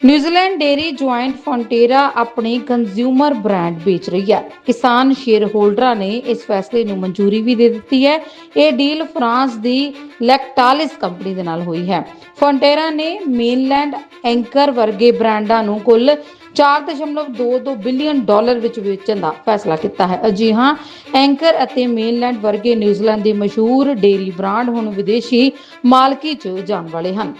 New Zealand dairy joint ਫੌਂਟੇਰਾ ਆਪਣੇ consumer brand ਵੇਚ ਰਹੀ ਹੈ। ਕਿਸਾਨ ਸ਼ੇਅਰ ਹੋਲਡਰਾਂ ਨੇ ਇਸ ਫੈਸਲੇ ਨੂੰ ਮਨਜ਼ੂਰੀ ਵੀ ਦੇ ਦਿੱਤੀ ਹੈ। ਇਹ ਡੀਲ ਫਰਾਂਸ ਦੀ ਲੈਕਟਾਲਿਸ ਕੰਪਨੀ ਦੇ ਨਾਲ ਹੋਈ ਹੈ। ਫੌਂਟੇਰਾ ਨੇ ਮੇਨਲੈਂਡ ਐਂਕਰ ਵਰਗੇ ਬ੍ਰਾਂਡਾਂ ਨੂੰ ਕੁੱਲ 4.22 ਬਿਲੀਅਨ ਡਾਲਰ ਵਿੱਚ ਵੇਚਣ ਦਾ ਫੈਸਲਾ ਕੀਤਾ ਹੈ। ਜੀ ਹਾਂ ਐਂਕਰ ਅਤੇ ਮੇਨਲੈਂਡ ਵਰਗੇ ਨਿਊਜ਼ੀਲੈਂਡ ਦੇ ਮਸ਼ਹੂਰ ਡੇਰੀ ਬ੍ਰਾਂਡ ਹੁਣ ਵਿਦੇਸ਼ੀ ਮਾਲਕੀ 'ਚ ਜਾਣ ਵਾਲੇ ਹਨ।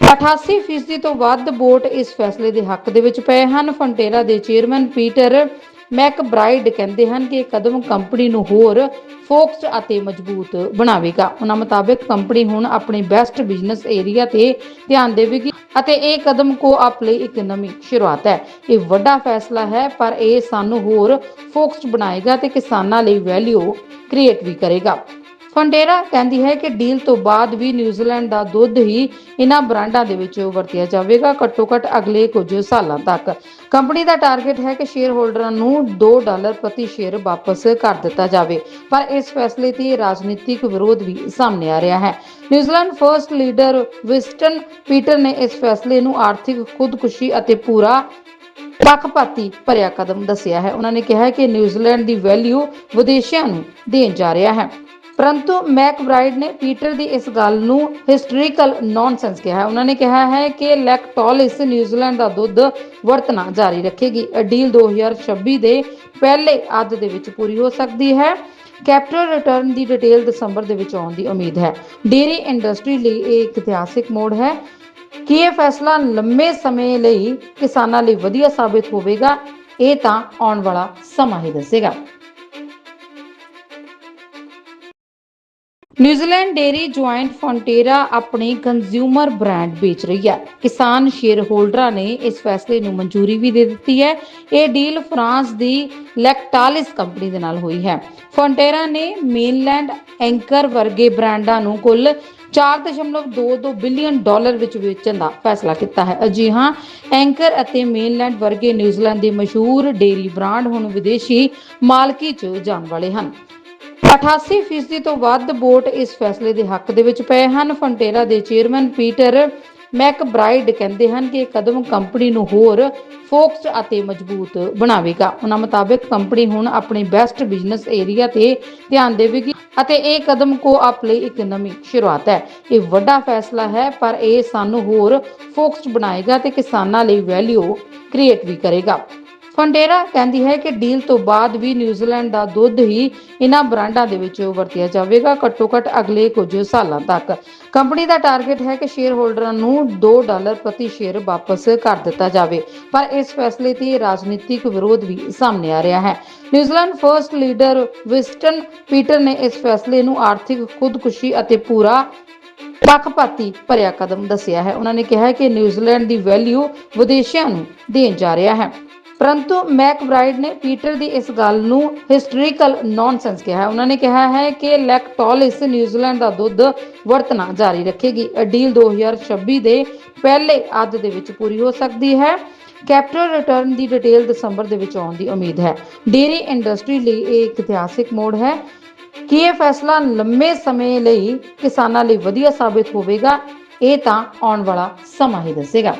88% ਤੋਂ ਵੱਧ ਵੋਟ ਇਸ ਫੈਸਲੇ ਦੇ ਹੱਕ ਦੇ ਵਿੱਚ ਪਏ ਹਨ। ਫੰਟੇਰਾ ਦੇ ਚੇਅਰਮੈਨ ਪੀਟਰ ਮੈਕਬ੍ਰਾਈਡ ਕਹਿੰਦੇ ਹਨ ਕਿ ਇਹ ਕਦਮ ਕੰਪਨੀ ਨੂੰ ਹੋਰ ਫੋਕਸਡ ਅਤੇ ਮਜ਼ਬੂਤ ਬਣਾਵੇਗਾ। ਉਹਨਾਂ ਮੁਤਾਬਕ ਕੰਪਨੀ ਹੁਣ ਆਪਣੀ ਬੈਸਟ ਬਿਜ਼ਨਸ ਏਰੀਆ ਤੇ ਧਿਆਨ ਦੇਵੇਗੀ ਅਤੇ ਇਹ ਕਦਮ ਕੋ-ਆਪ ਲਈ ਇੱਕ ਨਵੀਂ ਸ਼ੁਰੂਆਤ ਹੈ। ਇਹ ਵੱਡਾ ਫੈਸਲਾ ਹੈ, ਪਰ ਇਹ ਸਾਨੂੰ ਹੋਰ ਫੋਕਸਡ ਬਣਾਏਗਾ ਤੇ ਕਿਸਾਨਾਂ ਲਈ ਵੈਲਿਊ ਕ੍ਰੀਏਟ ਵੀ ਕਰੇਗਾ। ਫੰਡੇਰਾ ਕਹਿੰਦੀ ਹੈ ਕਿ ਡੀਲ ਤੋਂ ਬਾਅਦ ਵੀ ਨਿਊਜ਼ੀਲੈਂਡ ਦਾ ਦੁੱਧ ਹੀ ਇਹਨਾਂ ਬ੍ਰਾਂਡਾਂ ਦੇ ਵਿੱਚ ਵਰਤਿਆ ਜਾਵੇਗਾ ਘੱਟੋ ਘੱਟ ਅਗਲੇ ਕੁਝ ਸਾਲਾਂ ਤੱਕ। ਕੰਪਨੀ ਦਾ ਟਾਰਗੇਟ ਹੈ ਕਿ ਸ਼ੇਅਰ ਹੋਲਡਰਾਂ ਨੂੰ 2 ਡਾਲਰ ਪ੍ਰਤੀ ਸ਼ੇਅਰ ਵਾਪਸ ਕਰ ਦਿੱਤਾ ਜਾਵੇ, ਪਰ ਇਸ ਫੈਸਲੇ ਤੇ ਰਾਜਨੀਤਿਕ ਵਿਰੋਧ ਵੀ ਸਾਹਮਣੇ ਆ ਰਿਹਾ ਹੈ। New Zealand first leader Winston Peter ਨੇ ਇਸ ਫੈਸਲੇ ਨੂੰ ਆਰਥਿਕ ਖੁਦਕੁਸ਼ੀ ਅਤੇ ਪੂਰਾ ਪੱਖਪਾਤੀ ਭਰਿਆ ਕਦਮ ਦੱਸਿਆ ਹੈ। ਉਹਨਾਂ ਨੇ ਕਿਹਾ ਕਿ ਨਿਊਜ਼ੀਲੈਂਡ ਦੀ ਵੈਲਿਊ ਵਿਦੇਸ਼ੀਆਂ ਨੂੰ ਦੇਣ ਜਾ ਰਿਹਾ ਹੈ। ਪਰੰਤੂ ਮੈਕਬ੍ਰਾਈਡ ਨੇ ਪੀਟਰ ਦੀ ਇਸ ਗੱਲ ਨੂੰ ਹਿਸਟੋਰੀਕਲ ਨੌਨਸੈਂਸ ਕਿਹਾ ਹੈ। ਉਹਨਾਂ ਨੇ ਕਿਹਾ ਹੈ ਕਿ ਲੈਕਟੋਲਿਸ ਨਿਊਜ਼ੀਲੈਂਡ ਦਾ ਦੁੱਧ ਵਰਤਣਾ ਜਾਰੀ ਰੱਖੇਗੀ। ਇਹ ਡੀਲ 2026 ਦੇ ਪਹਿਲੇ ਅੱਧ ਦੇ ਵਿੱਚ ਪੂਰੀ ਹੋ ਸਕਦੀ ਹੈ। ਕੈਪੀਟਲ ਰਿਟਰਨ ਦੀ ਡਿਟੇਲ ਦਸੰਬਰ ਦੇ ਵਿੱਚ ਆਉਣ ਦੀ ਉਮੀਦ ਹੈ। ਡੇਰੀ ਇੰਡਸਟਰੀ ਲਈ ਇਹ ਇੱਕ ਇਤਿਹਾਸਿਕ ਮੋੜ ਹੈ। ਕਿ ਇਹ ਫੈਸਲਾ ਲੰਮੇ ਸਮੇਂ ਲਈ ਕਿਸਾਨਾਂ ਲਈ ਵਧੀਆ ਸਾਬਿਤ ਹੋਵੇਗਾ? ਇਹ ਤਾਂ ਆਉਣ ਵਾਲਾ ਸਮਾਂ ਹੀ ਦੱਸੇਗਾ। ਨਿਊਜ਼ੀਲੈਂਡ ਡੇਰੀ ਜੁਆਇੰਟ ਫੌਂਟੇਰਾ ਆਪਣੀ ਕੰਜ਼ਿਊਮਰ ਬ੍ਰਾਂਡ ਵੇਚ ਰਹੀ ਹੈ। ਕਿਸਾਨ ਸ਼ੇਅਰ ਹੋਲਡਰਾਂ ਨੇ ਇਸ ਫੈਸਲੇ ਨੂੰ ਮਨਜ਼ੂਰੀ ਵੀ ਦੇ ਦਿੱਤੀ ਹੈ। ਇਹ ਡੀਲ ਫਰਾਂਸ ਦੀ ਲੈਕਟਾਲਿਸ ਕੰਪਨੀ ਦੇ ਨਾਲ ਹੋਈ ਹੈ। ਫੌਂਟੇਰਾ ਨੇ ਮੇਨਲੈਂਡ ਐਂਕਰ ਵਰਗੇ ਬ੍ਰਾਂਡਾਂ ਨੂੰ ਕੁੱਲ 4.22 ਬਿਲੀਅਨ ਡਾਲਰ ਵਿੱਚ ਵੇਚਣ ਦਾ ਫੈਸਲਾ ਕੀਤਾ ਹੈ। ਜੀ ਹਾਂ ਐਂਕਰ ਅਤੇ ਮੇਨਲੈਂਡ ਵਰਗੇ ਨਿਊਜ਼ੀਲੈਂਡ ਦੇ ਮਸ਼ਹੂਰ ਡੇਰੀ ਬ੍ਰਾਂਡ ਹੁਣ ਵਿਦੇਸ਼ੀ ਮਾਲਕੀ 'ਚ ਜਾਣ ਵਾਲੇ ਹਨ। 88% ਤੋਂ ਵੱਧ ਵੋਟ ਇਸ ਫੈਸਲੇ ਦੇ ਹੱਕ ਦੇ ਵਿੱਚ ਪਏ ਹਨ। ਫੰਟੇਰਾ ਦੇ ਚੇਅਰਮੈਨ ਪੀਟਰ ਮੈਕਬ੍ਰਾਈਡ ਕਹਿੰਦੇ ਹਨ ਕਿ ਇਹ ਕਦਮ ਕੰਪਨੀ ਨੂੰ ਹੋਰ ਫੋਕਸਡ ਅਤੇ ਮਜ਼ਬੂਤ ਬਣਾਵੇਗਾ। ਉਹਨਾਂ ਮੁਤਾਬਕ ਕੰਪਨੀ ਹੁਣ ਆਪਣੀ ਬੈਸਟ ਬਿਜ਼ਨਸ ਏਰੀਆ ਤੇ ਧਿਆਨ ਦੇਵੇਗੀ ਅਤੇ ਇਹ ਕਦਮ ਕੋ-ਆਪ ਲਈ ਇੱਕ ਨਵੀਂ ਸ਼ੁਰੂਆਤ ਹੈ। ਇਹ ਵੱਡਾ ਫੈਸਲਾ ਹੈ, ਪਰ ਇਹ ਸਾਨੂੰ ਹੋਰ ਫੋਕਸਡ ਬਣਾਏਗਾ ਤੇ ਕਿਸਾਨਾਂ ਲਈ ਵੈਲਿਊ ਕ੍ਰੀਏਟ ਵੀ ਕਰੇਗਾ। ਫੰਡੇਰਾ ਕਹਿੰਦੀ ਹੈ ਕਿ ਡੀਲ ਤੋਂ ਬਾਅਦ ਵੀ ਨਿਊਜ਼ੀਲੈਂਡ ਦਾ ਦੁੱਧ ਹੀ ਇਹਨਾਂ ਬ੍ਰਾਂਡਾਂ ਦੇ ਵਿੱਚ ਵਰਤਿਆ ਜਾਵੇਗਾ ਘੱਟੋ ਘੱਟ ਅਗਲੇ ਕੁਝ ਸਾਲਾਂ ਤੱਕ। ਕੰਪਨੀ ਦਾ ਟਾਰਗੇਟ ਹੈ ਕਿ ਸ਼ੇਅਰ ਹੋਲਡਰਾਂ ਨੂੰ 2 ਡਾਲਰ ਪ੍ਰਤੀ ਸ਼ੇਅਰ ਵਾਪਸ ਕਰ ਦਿੱਤਾ ਜਾਵੇ, ਪਰ ਇਸ ਫੈਸਲੇ ਤੇ ਰਾਜਨੀਤਿਕ ਵਿਰੋਧ ਵੀ ਸਾਹਮਣੇ ਆ ਰਿਹਾ ਹੈ। New Zealand first leader Winston Peter ਨੇ ਇਸ ਫੈਸਲੇ ਨੂੰ ਆਰਥਿਕ ਖੁਦਕੁਸ਼ੀ ਅਤੇ ਪੂਰਾ ਪੱਖਪਾਤੀ ਭਰਿਆ ਕਦਮ ਦੱਸਿਆ ਹੈ। ਉਹਨਾਂ ਨੇ ਕਿਹਾ ਕਿ ਨਿਊਜ਼ੀਲੈਂਡ ਦੀ ਵੈਲਿਊ ਵਿਦੇਸ਼ੀਆਂ ਨੂੰ ਦੇਣ ਜਾ ਰਿਹਾ ਹੈ। ਪਰੰਤੂ ਮੈਕਬ੍ਰਾਈਡ ਨੇ ਪੀਟਰ ਦੀ ਇਸ ਗੱਲ ਨੂੰ ਹਿਸਟੋਰੀਕਲ ਨੌਨਸੈਂਸ ਕਿਹਾ ਹੈ। ਉਹਨਾਂ ਨੇ ਕਿਹਾ ਹੈ ਕਿ ਲੈਕਟੋਲਿਸ ਨਿਊਜ਼ੀਲੈਂਡ ਦਾ ਦੁੱਧ ਵਰਤਣਾ ਜਾਰੀ ਰੱਖੇਗੀ। ਇਹ ਡੀਲ 2026 ਦੇ ਪਹਿਲੇ ਅੱਧ ਦੇ ਵਿੱਚ ਪੂਰੀ ਹੋ ਸਕਦੀ ਹੈ। ਕੈਪੀਟਲ ਰਿਟਰਨ ਦੀ ਡਿਟੇਲ ਦਸੰਬਰ ਦੇ ਵਿੱਚ ਆਉਣ ਦੀ ਉਮੀਦ ਹੈ। ਡੇਰੀ ਇੰਡਸਟਰੀ ਲਈ ਇਹ ਇੱਕ ਇਤਿਹਾਸਿਕ ਮੋੜ ਹੈ। ਕਿ ਇਹ ਫੈਸਲਾ ਲੰਮੇ ਸਮੇਂ ਲਈ ਕਿਸਾਨਾਂ ਲਈ ਵਧੀਆ ਸਾਬਿਤ ਹੋਵੇਗਾ? ਇਹ ਤਾਂ ਆਉਣ ਵਾਲਾ ਸਮਾਂ ਹੀ ਦੱਸੇਗਾ।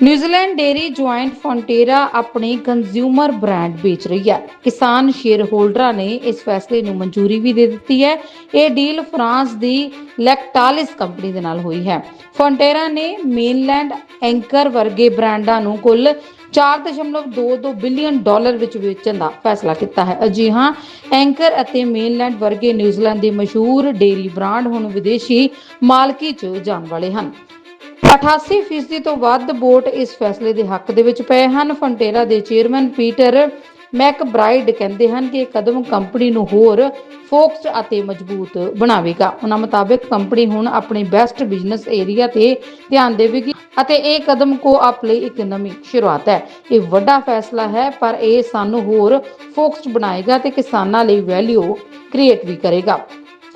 ਨਿਊਜ਼ੀਲੈਂਡ ਡੇਰੀ ਜੁਆਇੰਟ ਫੌਂਟੇਰਾ ਆਪਣੀ ਕੰਜ਼ਿਊਮਰ ਬ੍ਰਾਂਡ ਵੇਚ ਰਹੀ ਹੈ। ਕਿਸਾਨ ਸ਼ੇਅਰ ਹੋਲਡਰਾਂ ਨੇ ਇਸ ਫੈਸਲੇ ਨੂੰ ਮਨਜ਼ੂਰੀ ਵੀ ਦੇ ਦਿੱਤੀ ਹੈ। ਇਹ ਡੀਲ ਫਰਾਂਸ ਦੀ ਲੈਕਟਾਲਿਸ ਕੰਪਨੀ ਦੇ ਨਾਲ ਹੋਈ ਹੈ। ਫੌਂਟੇਰਾ ਨੇ ਮੇਨਲੈਂਡ ਐਂਕਰ ਵਰਗੇ ਬ੍ਰਾਂਡਾਂ ਨੂੰ ਕੁੱਲ 4.22 ਬਿਲੀਅਨ ਡਾਲਰ ਵਿੱਚ ਵੇਚਣ ਦਾ ਫੈਸਲਾ ਕੀਤਾ ਹੈ। ਜੀ ਹਾਂ ਐਂਕਰ ਅਤੇ ਮੇਨਲੈਂਡ ਵਰਗੇ ਨਿਊਜ਼ੀਲੈਂਡ ਦੇ ਮਸ਼ਹੂਰ ਡੇਰੀ ਬ੍ਰਾਂਡ ਹੁਣ ਵਿਦੇਸ਼ੀ ਮਾਲਕੀ 'ਚ ਜਾਣ ਵਾਲੇ ਹਨ। 88% ਤੋਂ ਵੱਧ ਵੋਟ ਇਸ ਫੈਸਲੇ ਦੇ ਹੱਕ ਦੇ ਵਿੱਚ ਪਏ ਹਨ। ਫੰਟੇਰਾ ਦੇ ਚੇਅਰਮੈਨ ਪੀਟਰ ਮੈਕਬ੍ਰਾਈਡ ਕਹਿੰਦੇ ਹਨ ਕਿ ਇਹ ਕਦਮ ਕੰਪਨੀ ਨੂੰ ਹੋਰ ਫੋਕਸਡ ਅਤੇ ਮਜ਼ਬੂਤ ਬਣਾਵੇਗਾ। ਉਹਨਾਂ ਮੁਤਾਬਕ ਕੰਪਨੀ ਹੁਣ ਆਪਣੀ ਬੈਸਟ ਬਿਜ਼ਨਸ ਏਰੀਆ ਤੇ ਧਿਆਨ ਦੇਵੇਗੀ ਅਤੇ ਇਹ ਕਦਮ ਕੋ-ਆਪ ਲਈ ਇੱਕ ਨਵੀਂ ਸ਼ੁਰੂਆਤ ਹੈ। ਇਹ ਵੱਡਾ ਫੈਸਲਾ ਹੈ, ਪਰ ਇਹ ਸਾਨੂੰ ਹੋਰ ਫੋਕਸਡ ਬਣਾਏਗਾ ਤੇ ਕਿਸਾਨਾਂ ਲਈ ਵੈਲਿਊ ਕ੍ਰੀਏਟ ਵੀ ਕਰੇਗਾ।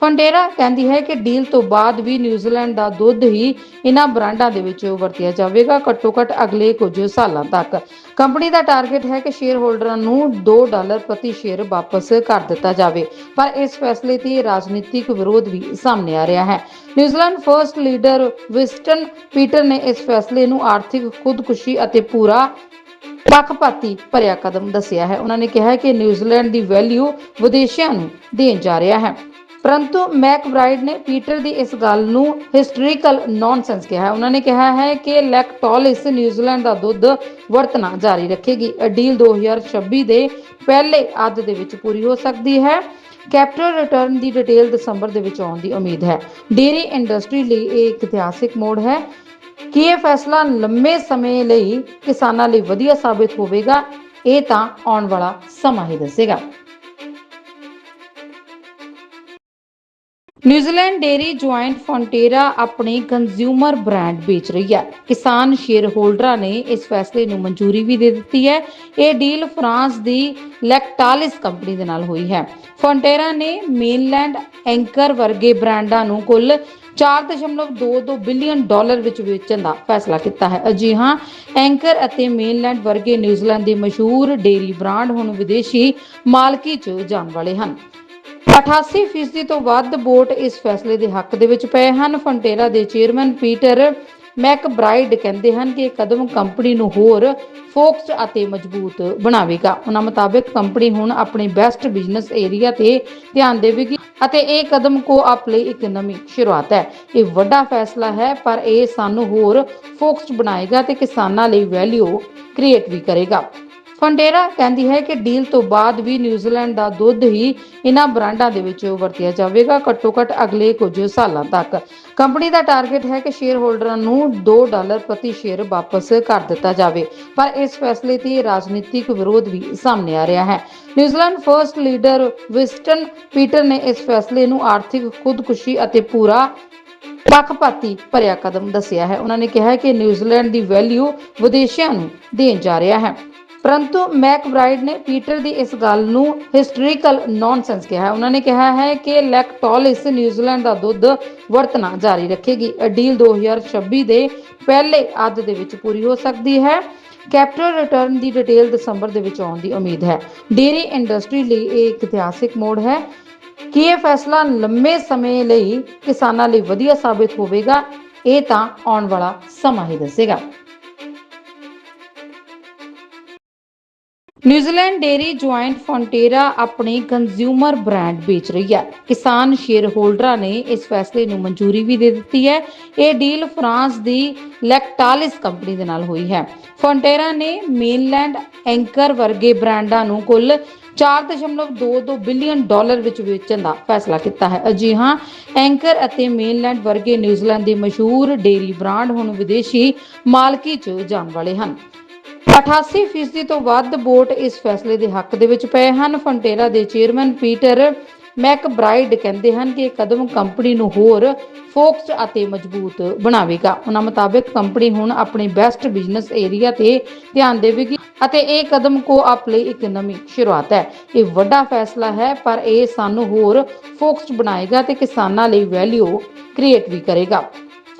ਫੰਡੇਰਾ ਕਹਿੰਦੀ ਹੈ ਕਿ ਡੀਲ ਤੋਂ ਬਾਅਦ ਵੀ ਨਿਊਜ਼ੀਲੈਂਡ ਦਾ ਦੁੱਧ ਹੀ ਇਹਨਾਂ ਬ੍ਰਾਂਡਾਂ ਦੇ ਵਿੱਚ ਵਰਤਿਆ ਜਾਵੇਗਾ ਘੱਟੋ ਘੱਟ ਅਗਲੇ ਕੁਝ ਸਾਲਾਂ ਤੱਕ। ਕੰਪਨੀ ਦਾ ਟਾਰਗੇਟ ਹੈ ਕਿ ਸ਼ੇਅਰ ਹੋਲਡਰਾਂ ਨੂੰ 2 ਡਾਲਰ ਪ੍ਰਤੀ ਸ਼ੇਅਰ ਵਾਪਸ ਕਰ ਦਿੱਤਾ ਜਾਵੇ, ਪਰ ਇਸ ਫੈਸਲੇ ਤੇ ਰਾਜਨੀਤਿਕ ਵਿਰੋਧ ਵੀ ਸਾਹਮਣੇ ਆ ਰਿਹਾ ਹੈ। New Zealand first leader Winston Peter ਨੇ ਇਸ ਫੈਸਲੇ ਨੂੰ ਆਰਥਿਕ ਖੁਦਕੁਸ਼ੀ ਅਤੇ ਪੂਰਾ ਪੱਖਪਾਤੀ ਭਰਿਆ ਕਦਮ ਦੱਸਿਆ ਹੈ। ਉਹਨਾਂ ਨੇ ਕਿਹਾ ਕਿ ਨਿਊਜ਼ੀਲੈਂਡ ਦੀ ਵੈਲਿਊ ਵਿਦੇਸ਼ੀਆਂ ਨੂੰ ਦੇਣ ਜਾ ਰਿਹਾ ਹੈ। ਪਰੰਤੂ ਮੈਕਬ੍ਰਾਈਡ ਨੇ ਪੀਟਰ ਦੀ ਇਸ ਗੱਲ ਨੂੰ ਹਿਸਟੋਰੀਕਲ ਨੌਨਸੈਂਸ ਕਿਹਾ ਹੈ। ਉਹਨਾਂ ਨੇ ਕਿਹਾ ਹੈ ਕਿ ਲੈਕਟੋਲਿਸ ਨਿਊਜ਼ੀਲੈਂਡ ਦਾ ਦੁੱਧ ਵਰਤਣਾ ਜਾਰੀ ਰੱਖੇਗੀ। ਇਹ ਡੀਲ 2026 ਦੇ ਪਹਿਲੇ ਅੱਧ ਦੇ ਵਿੱਚ ਪੂਰੀ ਹੋ ਸਕਦੀ ਹੈ। ਕੈਪੀਟਲ ਰਿਟਰਨ ਦੀ ਡਿਟੇਲ ਦਸੰਬਰ ਦੇ ਵਿੱਚ ਆਉਣ ਦੀ ਉਮੀਦ ਹੈ। ਡੇਰੀ ਇੰਡਸਟਰੀ ਲਈ ਇਹ ਇੱਕ ਇਤਿਹਾਸਿਕ ਮੋੜ ਹੈ। ਕਿ ਇਹ ਫੈਸਲਾ ਲੰਮੇ ਸਮੇਂ ਲਈ ਕਿਸਾਨਾਂ ਲਈ ਵਧੀਆ ਸਾਬਿਤ ਹੋਵੇਗਾ? ਇਹ ਤਾਂ ਆਉਣ ਵਾਲਾ ਸਮਾਂ ਹੀ ਦੱਸੇਗਾ। ਨਿਊਜ਼ੀਲੈਂਡ ਡੇਰੀ ਜੁਆਇੰਟ ਫੌਂਟੇਰਾ ਆਪਣੀ ਕੰਜ਼ਿਊਮਰ ਬ੍ਰਾਂਡ ਵੇਚ ਰਹੀ ਹੈ। ਕਿਸਾਨ ਸ਼ੇਅਰ ਹੋਲਡਰਾਂ ਨੇ ਇਸ ਫੈਸਲੇ ਨੂੰ ਮਨਜ਼ੂਰੀ ਵੀ ਦੇ ਦਿੱਤੀ ਹੈ। ਇਹ ਡੀਲ ਫਰਾਂਸ ਦੀ ਲੈਕਟਾਲਿਸ ਕੰਪਨੀ ਦੇ ਨਾਲ ਹੋਈ ਹੈ। ਫੌਂਟੇਰਾ ਨੇ ਮੇਨਲੈਂਡ ਐਂਕਰ ਵਰਗੇ ਬ੍ਰਾਂਡਾਂ ਨੂੰ ਕੁੱਲ 4.22 ਬਿਲੀਅਨ ਡਾਲਰ ਵਿੱਚ ਵੇਚਣ ਦਾ ਫੈਸਲਾ ਕੀਤਾ ਹੈ। ਜੀ ਹਾਂ ਐਂਕਰ ਅਤੇ ਮੇਨਲੈਂਡ ਵਰਗੇ ਨਿਊਜ਼ੀਲੈਂਡ ਦੇ ਮਸ਼ਹੂਰ ਡੇਰੀ ਬ੍ਰਾਂਡ ਹੁਣ ਵਿਦੇਸ਼ੀ ਮਾਲਕੀ 'ਚ ਜਾਣ ਵਾਲੇ ਹਨ। 88% ਤੋਂ ਵੱਧ ਵੋਟ ਇਸ ਫੈਸਲੇ ਦੇ ਹੱਕ ਦੇ ਵਿੱਚ ਪਏ ਹਨ। ਫੰਟੇਰਾ ਦੇ ਚੇਅਰਮੈਨ ਪੀਟਰ ਮੈਕਬ੍ਰਾਈਡ ਕਹਿੰਦੇ ਹਨ ਕਿ ਇਹ ਕਦਮ ਕੰਪਨੀ ਨੂੰ ਹੋਰ ਫੋਕਸਡ ਅਤੇ ਮਜ਼ਬੂਤ ਬਣਾਵੇਗਾ। ਉਹਨਾਂ ਮੁਤਾਬਕ ਕੰਪਨੀ ਹੁਣ ਆਪਣੇ ਬੈਸਟ ਬਿਜ਼ਨਸ ਏਰੀਆ ਤੇ ਧਿਆਨ ਦੇਵੇਗੀ ਅਤੇ ਇਹ ਕਦਮ ਕੋ-ਆਪ ਲਈ ਇੱਕ ਨਵੀਂ ਸ਼ੁਰੂਆਤ ਹੈ। ਇਹ ਵੱਡਾ ਫੈਸਲਾ ਹੈ, ਪਰ ਇਹ ਸਾਨੂੰ ਹੋਰ ਫੋਕਸਡ ਬਣਾਏਗਾ ਤੇ ਕਿਸਾਨਾਂ ਲਈ ਵੈਲਿਊ ਕ੍ਰੀਏਟ ਵੀ ਕਰੇਗਾ। ਫੰਡੇਰਾ ਕਹਿੰਦੀ ਹੈ ਕਿ ਡੀਲ ਤੋਂ ਬਾਅਦ ਵੀ ਨਿਊਜ਼ੀਲੈਂਡ ਦਾ ਦੁੱਧ ਹੀ ਇਹਨਾਂ ਬ੍ਰਾਂਡਾਂ ਦੇ ਵਿੱਚ ਵਰਤਿਆ ਜਾਵੇਗਾ ਘੱਟੋ ਘੱਟ ਅਗਲੇ ਕੁਝ ਸਾਲਾਂ ਤੱਕ। ਕੰਪਨੀ ਦਾ ਟਾਰਗੇਟ ਹੈ ਕਿ ਸ਼ੇਅਰ ਹੋਲਡਰਾਂ ਨੂੰ 2 ਡਾਲਰ ਪ੍ਰਤੀ ਸ਼ੇਅਰ ਵਾਪਸ ਕਰ ਦਿੱਤਾ ਜਾਵੇ, ਪਰ ਇਸ ਫੈਸਲੇ ਤੇ ਰਾਜਨੀਤਿਕ ਵਿਰੋਧ ਵੀ ਸਾਹਮਣੇ ਆ ਰਿਹਾ ਹੈ। New Zealand first leader Winston Peter ਨੇ ਇਸ ਫੈਸਲੇ ਨੂੰ ਆਰਥਿਕ ਖੁਦਕੁਸ਼ੀ ਅਤੇ ਪੂਰਾ ਪੱਖਪਾਤੀ ਭਰਿਆ ਕਦਮ ਦੱਸਿਆ ਹੈ। ਉਹਨਾਂ ਨੇ ਕਿਹਾ ਕਿ ਨਿਊਜ਼ੀਲੈਂਡ ਦੀ ਵੈਲਿਊ ਵਿਦੇਸ਼ੀਆਂ ਨੂੰ ਦੇਣ ਜਾ ਰਿਹਾ ਹੈ। ਪਰੰਤੂ ਮੈਕਬ੍ਰਾਈਡ ਨੇ ਪੀਟਰ ਦੀ ਇਸ ਗੱਲ ਨੂੰ ਹਿਸਟੋਰੀਕਲ ਨੌਨਸੈਂਸ ਕਿਹਾ ਹੈ। ਉਹਨਾਂ ਨੇ ਕਿਹਾ ਹੈ ਕਿ ਲੈਕਟੋਲਿਸ ਨਿਊਜ਼ੀਲੈਂਡ ਦਾ ਦੁੱਧ ਵਰਤਣਾ ਜਾਰੀ ਰੱਖੇਗੀ। ਇਹ ਡੀਲ 2026 ਦੇ ਪਹਿਲੇ ਅੱਧ ਦੇ ਵਿੱਚ ਪੂਰੀ ਹੋ ਸਕਦੀ ਹੈ। ਕੈਪੀਟਲ ਰਿਟਰਨ ਦੀ ਡਿਟੇਲ ਦਸੰਬਰ ਦੇ ਵਿੱਚ ਆਉਣ ਦੀ ਉਮੀਦ ਹੈ। ਡੇਰੀ ਇੰਡਸਟਰੀ ਲਈ ਇਹ ਇੱਕ ਇਤਿਹਾਸਿਕ ਮੋੜ ਹੈ। ਕਿ ਇਹ ਫੈਸਲਾ ਲੰਮੇ ਸਮੇਂ ਲਈ ਕਿਸਾਨਾਂ ਲਈ ਵਧੀਆ ਸਾਬਿਤ ਹੋਵੇਗਾ? ਇਹ ਤਾਂ ਆਉਣ ਵਾਲਾ ਸਮਾਂ ਹੀ ਦੱਸੇਗਾ। ਨਿਊਜ਼ੀਲੈਂਡ ਡੇਰੀ ਜੁਆਇੰਟ ਫੌਂਟੇਰਾ ਆਪਣੀ ਕੰਜ਼ਿਊਮਰ ਬ੍ਰਾਂਡ ਵੇਚ ਰਹੀ ਹੈ। ਕਿਸਾਨ ਸ਼ੇਅਰ ਹੋਲਡਰਾਂ ਨੇ ਇਸ ਫੈਸਲੇ ਨੂੰ ਮਨਜ਼ੂਰੀ ਵੀ ਦੇ ਦਿੱਤੀ ਹੈ। ਇਹ ਡੀਲ ਫਰਾਂਸ ਦੀ ਲੈਕਟਾਲਿਸ ਕੰਪਨੀ ਦੇ ਨਾਲ ਹੋਈ ਹੈ। ਫੌਂਟੇਰਾ ਨੇ ਮੇਨਲੈਂਡ ਐਂਕਰ ਵਰਗੇ ਬ੍ਰਾਂਡਾਂ ਨੂੰ ਕੁੱਲ 4.22 ਬਿਲੀਅਨ ਡਾਲਰ ਵਿੱਚ ਵੇਚਣ ਦਾ ਫੈਸਲਾ ਕੀਤਾ ਹੈ। ਜੀ ਹਾਂ ਐਂਕਰ ਅਤੇ ਮੇਨਲੈਂਡ ਵਰਗੇ ਨਿਊਜ਼ੀਲੈਂਡ ਦੇ ਮਸ਼ਹੂਰ ਡੇਰੀ ਬ੍ਰਾਂਡ ਹੁਣ ਵਿਦੇਸ਼ੀ ਮਾਲਕੀ 'ਚ ਜਾਣ ਵਾਲੇ ਹਨ। 88% ਤੋਂ ਵੱਧ ਵੋਟ ਇਸ ਫੈਸਲੇ ਦੇ ਹੱਕ ਦੇ ਵਿੱਚ ਪਏ ਹਨ। ਫੰਟੇਰਾ ਦੇ ਚੇਅਰਮੈਨ ਪੀਟਰ ਮੈਕਬ੍ਰਾਈਡ ਕਹਿੰਦੇ ਹਨ ਕਿ ਇਹ ਕਦਮ ਕੰਪਨੀ ਨੂੰ ਹੋਰ ਫੋਕਸਡ ਅਤੇ ਮਜ਼ਬੂਤ ਬਣਾਵੇਗਾ। ਉਹਨਾਂ ਮੁਤਾਬਕ ਕੰਪਨੀ ਹੁਣ ਆਪਣੇ ਬੈਸਟ ਬਿਜ਼ਨਸ ਏਰੀਆ ਤੇ ਧਿਆਨ ਦੇਵੇਗੀ ਅਤੇ ਇਹ ਕਦਮ ਕੋ-ਆਪ ਲਈ ਇੱਕ ਨਵੀਂ ਸ਼ੁਰੂਆਤ ਹੈ। ਇਹ ਵੱਡਾ ਫੈਸਲਾ ਹੈ, ਪਰ ਇਹ ਸਾਨੂੰ ਹੋਰ ਫੋਕਸਡ ਬਣਾਏਗਾ ਤੇ ਕਿਸਾਨਾਂ ਲਈ ਵੈਲਿਊ ਕ੍ਰੀਏਟ ਵੀ ਕਰੇਗਾ।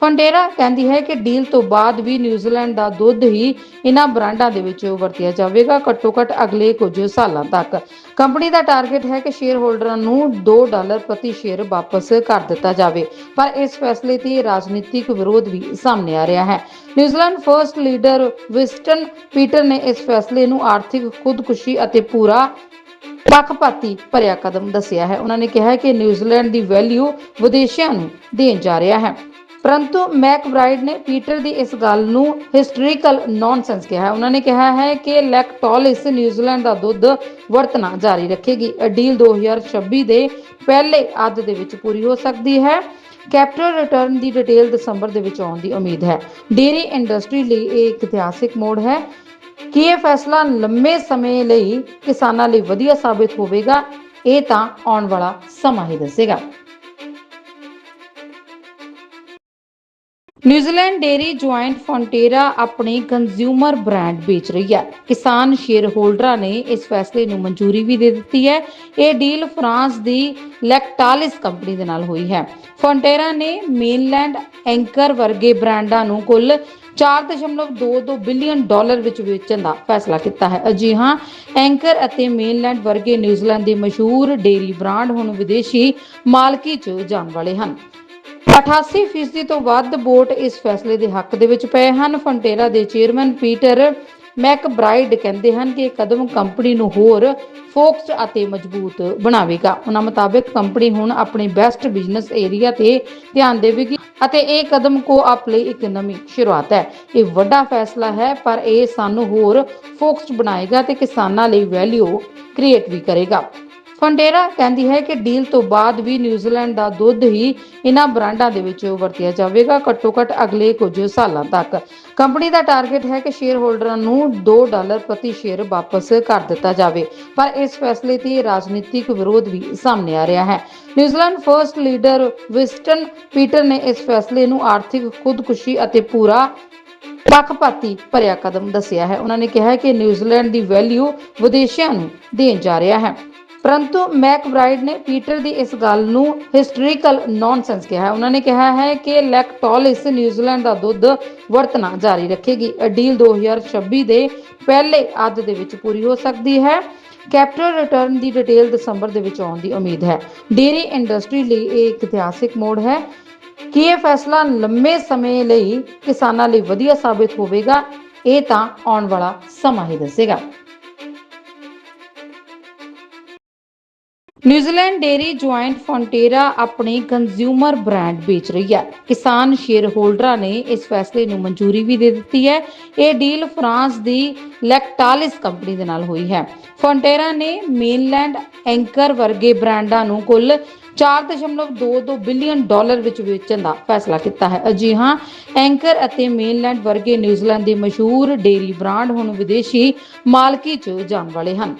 ਫੰਡੇਰਾ ਕਹਿੰਦੀ ਹੈ ਕਿ ਡੀਲ ਤੋਂ ਬਾਅਦ ਵੀ ਨਿਊਜ਼ੀਲੈਂਡ ਦਾ ਦੁੱਧ ਹੀ ਇਹਨਾਂ ਬ੍ਰਾਂਡਾਂ ਦੇ ਵਿੱਚ ਵਰਤਿਆ ਜਾਵੇਗਾ ਘੱਟੋ ਘੱਟ ਅਗਲੇ ਕੁਝ ਸਾਲਾਂ ਤੱਕ। ਕੰਪਨੀ ਦਾ ਟਾਰਗੇਟ ਹੈ ਕਿ ਸ਼ੇਅਰ ਹੋਲਡਰਾਂ ਨੂੰ 2 ਡਾਲਰ ਪ੍ਰਤੀ ਸ਼ੇਅਰ ਵਾਪਸ ਕਰ ਦਿੱਤਾ ਜਾਵੇ, ਪਰ ਇਸ ਫੈਸਲੇ ਤੇ ਰਾਜਨੀਤਿਕ ਵਿਰੋਧ ਵੀ ਸਾਹਮਣੇ ਆ ਰਿਹਾ ਹੈ। New Zealand first leader Winston Peter ਨੇ ਇਸ ਫੈਸਲੇ ਨੂੰ ਆਰਥਿਕ ਖੁਦਕੁਸ਼ੀ ਅਤੇ ਪੂਰਾ ਪੱਖਪਾਤੀ ਭਰਿਆ ਕਦਮ ਦੱਸਿਆ ਹੈ। ਉਹਨਾਂ ਨੇ ਕਿਹਾ ਕਿ ਨਿਊਜ਼ੀਲੈਂਡ ਦੀ ਵੈਲਿਊ ਵਿਦੇਸ਼ੀਆਂ ਨੂੰ ਦੇਣ ਜਾ ਰਿਹਾ ਹੈ। ਪਰੰਤੂ ਮੈਕਬ੍ਰਾਈਡ ਨੇ ਪੀਟਰ ਦੀ ਇਸ ਗੱਲ ਨੂੰ ਹਿਸਟੋਰੀਕਲ ਨੌਨਸੈਂਸ ਕਿਹਾ ਹੈ। ਉਹਨਾਂ ਨੇ ਕਿਹਾ ਹੈ ਕਿ ਲੈਕਟੋਲਿਸ ਨਿਊਜ਼ੀਲੈਂਡ ਦਾ ਦੁੱਧ ਵਰਤਣਾ ਜਾਰੀ ਰੱਖੇਗੀ। ਇਹ ਡੀਲ 2026 ਦੇ ਪਹਿਲੇ ਅੱਧ ਦੇ ਵਿੱਚ ਪੂਰੀ ਹੋ ਸਕਦੀ ਹੈ। ਕੈਪੀਟਲ ਰਿਟਰਨ ਦੀ ਡਿਟੇਲ ਦਸੰਬਰ ਦੇ ਵਿੱਚ ਆਉਣ ਦੀ ਉਮੀਦ ਹੈ। ਡੇਰੀ ਇੰਡਸਟਰੀ ਲਈ ਇਹ ਇੱਕ ਇਤਿਹਾਸਿਕ ਮੋੜ ਹੈ। ਕਿ ਇਹ ਫੈਸਲਾ ਲੰਮੇ ਸਮੇਂ ਲਈ ਕਿਸਾਨਾਂ ਲਈ ਵਧੀਆ ਸਾਬਿਤ ਹੋਵੇਗਾ? ਇਹ ਤਾਂ ਆਉਣ ਵਾਲਾ ਸਮਾਂ ਹੀ ਦੱਸੇਗਾ। ਨਿਊਜ਼ੀਲੈਂਡ ਡੇਰੀ ਜੁਆਇੰਟ ਫੌਂਟੇਰਾ ਆਪਣੀ ਕੰਜ਼ਿਊਮਰ ਬ੍ਰਾਂਡ ਵੇਚ ਰਹੀ ਹੈ। ਕਿਸਾਨ ਸ਼ੇਅਰ ਹੋਲਡਰਾਂ ਨੇ ਇਸ ਫੈਸਲੇ ਨੂੰ ਮਨਜ਼ੂਰੀ ਵੀ ਦੇ ਦਿੱਤੀ ਹੈ। ਇਹ ਡੀਲ ਫਰਾਂਸ ਦੀ ਲੈਕਟਾਲਿਸ ਕੰਪਨੀ ਦੇ ਨਾਲ ਹੋਈ ਹੈ। ਫੌਂਟੇਰਾ ਨੇ ਮੇਨਲੈਂਡ ਐਂਕਰ ਵਰਗੇ ਬ੍ਰਾਂਡਾਂ ਨੂੰ ਕੁੱਲ 4.22 ਬਿਲੀਅਨ ਡਾਲਰ ਵਿੱਚ ਵੇਚਣ ਦਾ ਫੈਸਲਾ ਕੀਤਾ ਹੈ। ਜੀ ਹਾਂ ਐਂਕਰ ਅਤੇ ਮੇਨਲੈਂਡ ਵਰਗੇ ਨਿਊਜ਼ੀਲੈਂਡ ਦੇ ਮਸ਼ਹੂਰ ਡੇਰੀ ਬ੍ਰਾਂਡ ਹੁਣ ਵਿਦੇਸ਼ੀ ਮਾਲਕੀ 'ਚ ਜਾਣ ਵਾਲੇ ਹਨ। 88% ਤੋਂ ਵੱਧ ਵੋਟ ਇਸ ਫੈਸਲੇ ਦੇ ਹੱਕ ਦੇ ਵਿੱਚ ਪਏ ਹਨ। ਫੰਟੇਰਾ ਦੇ ਚੇਅਰਮੈਨ ਪੀਟਰ ਮੈਕਬ੍ਰਾਈਡ ਕਹਿੰਦੇ ਹਨ ਕਿ ਇਹ ਕਦਮ ਕੰਪਨੀ ਨੂੰ ਹੋਰ ਫੋਕਸਡ ਅਤੇ ਮਜ਼ਬੂਤ ਬਣਾਵੇਗਾ। ਉਹਨਾਂ ਮੁਤਾਬਕ ਕੰਪਨੀ ਹੁਣ ਆਪਣੀ ਬੈਸਟ ਬਿਜ਼ਨਸ ਏਰੀਆ ਤੇ ਧਿਆਨ ਦੇਵੇਗੀ ਅਤੇ ਇਹ ਕਦਮ ਕੋ-ਆਪ ਲਈ ਇੱਕ ਨਵੀਂ ਸ਼ੁਰੂਆਤ ਹੈ। ਇਹ ਵੱਡਾ ਫੈਸਲਾ ਹੈ, ਪਰ ਇਹ ਸਾਨੂੰ ਹੋਰ ਫੋਕਸਡ ਬਣਾਏਗਾ ਤੇ ਕਿਸਾਨਾਂ ਲਈ ਵੈਲਿਊ ਕ੍ਰੀਏਟ ਵੀ ਕਰੇਗਾ। ਫੰਡੇਰਾ ਕਹਿੰਦੀ ਹੈ ਕਿ ਡੀਲ ਤੋਂ ਬਾਅਦ ਵੀ ਨਿਊਜ਼ੀਲੈਂਡ ਦਾ ਦੁੱਧ ਹੀ ਇਹਨਾਂ ਬ੍ਰਾਂਡਾਂ ਦੇ ਵਿੱਚ ਵਰਤਿਆ ਜਾਵੇਗਾ ਘੱਟੋ ਘੱਟ ਅਗਲੇ ਕੁਝ ਸਾਲਾਂ ਤੱਕ। ਕੰਪਨੀ ਦਾ ਟਾਰਗੇਟ ਹੈ ਕਿ ਸ਼ੇਅਰ ਹੋਲਡਰਾਂ ਨੂੰ 2 ਡਾਲਰ ਪ੍ਰਤੀ ਸ਼ੇਅਰ ਵਾਪਸ ਕਰ ਦਿੱਤਾ ਜਾਵੇ, ਪਰ ਇਸ ਫੈਸਲੇ ਤੇ ਰਾਜਨੀਤਿਕ ਵਿਰੋਧ ਵੀ ਸਾਹਮਣੇ ਆ ਰਿਹਾ ਹੈ। New Zealand first leader Winston Peter ਨੇ ਇਸ ਫੈਸਲੇ ਨੂੰ ਆਰਥਿਕ ਖੁਦਕੁਸ਼ੀ ਅਤੇ ਪੂਰਾ ਪੱਖਪਾਤੀ ਭਰਿਆ ਕਦਮ ਦੱਸਿਆ ਹੈ। ਉਹਨਾਂ ਨੇ ਕਿਹਾ ਕਿ ਨਿਊਜ਼ੀਲੈਂਡ ਦੀ ਵੈਲਿਊ ਵਿਦੇਸ਼ੀਆਂ ਨੂੰ ਦੇਣ ਜਾ ਰਿਹਾ ਹੈ। ਪਰੰਤੂ ਮੈਕਬ੍ਰਾਈਡ ਨੇ ਪੀਟਰ ਦੀ ਇਸ ਗੱਲ ਨੂੰ ਹਿਸਟੋਰੀਕਲ ਨੌਨਸੈਂਸ ਕਿਹਾ ਹੈ। ਉਹਨਾਂ ਨੇ ਕਿਹਾ ਹੈ ਕਿ ਲੈਕਟੋਲਿਸ ਨਿਊਜ਼ੀਲੈਂਡ ਦਾ ਦੁੱਧ ਵਰਤਣਾ ਜਾਰੀ ਰੱਖੇਗੀ। ਇਹ ਡੀਲ 2026 ਦੇ ਪਹਿਲੇ ਅੱਧ ਦੇ ਵਿੱਚ ਪੂਰੀ ਹੋ ਸਕਦੀ ਹੈ। ਕੈਪੀਟਲ ਰਿਟਰਨ ਦੀ ਡਿਟੇਲ ਦਸੰਬਰ ਦੇ ਵਿੱਚ ਆਉਣ ਦੀ ਉਮੀਦ ਹੈ। ਡੇਰੀ ਇੰਡਸਟਰੀ ਲਈ ਇਹ ਇੱਕ ਇਤਿਹਾਸਿਕ ਮੋੜ ਹੈ। ਕਿ ਇਹ ਫੈਸਲਾ ਲੰਮੇ ਸਮੇਂ ਲਈ ਕਿਸਾਨਾਂ ਲਈ ਵਧੀਆ ਸਾਬਿਤ ਹੋਵੇਗਾ? ਇਹ ਤਾਂ ਆਉਣ ਵਾਲਾ ਸਮਾਂ ਹੀ ਦੱਸੇਗਾ। ਨਿਊਜ਼ੀਲੈਂਡ ਡੇਰੀ ਜੁਆਇੰਟ ਫੌਂਟੇਰਾ ਆਪਣੀ ਕੰਜ਼ਿਊਮਰ ਬ੍ਰਾਂਡ ਵੇਚ ਰਹੀ ਹੈ। ਕਿਸਾਨ ਸ਼ੇਅਰ ਹੋਲਡਰਾਂ ਨੇ ਇਸ ਫੈਸਲੇ ਨੂੰ ਮਨਜ਼ੂਰੀ ਵੀ ਦੇ ਦਿੱਤੀ ਹੈ। ਇਹ ਡੀਲ ਫਰਾਂਸ ਦੀ ਲੈਕਟਾਲਿਸ ਕੰਪਨੀ ਦੇ ਨਾਲ ਹੋਈ ਹੈ। ਫੌਂਟੇਰਾ ਨੇ ਮੇਨਲੈਂਡ ਐਂਕਰ ਵਰਗੇ ਬ੍ਰਾਂਡਾਂ ਨੂੰ ਕੁੱਲ 4.22 ਬਿਲੀਅਨ ਡਾਲਰ ਵਿੱਚ ਵੇਚਣ ਦਾ ਫੈਸਲਾ ਕੀਤਾ ਹੈ। ਜੀ ਹਾਂ ਐਂਕਰ ਅਤੇ ਮੇਨਲੈਂਡ ਵਰਗੇ ਨਿਊਜ਼ੀਲੈਂਡ ਦੇ ਮਸ਼ਹੂਰ ਡੇਰੀ ਬ੍ਰਾਂਡ ਹੁਣ ਵਿਦੇਸ਼ੀ ਮਾਲਕੀ 'ਚ ਜਾਣ ਵਾਲੇ ਹਨ।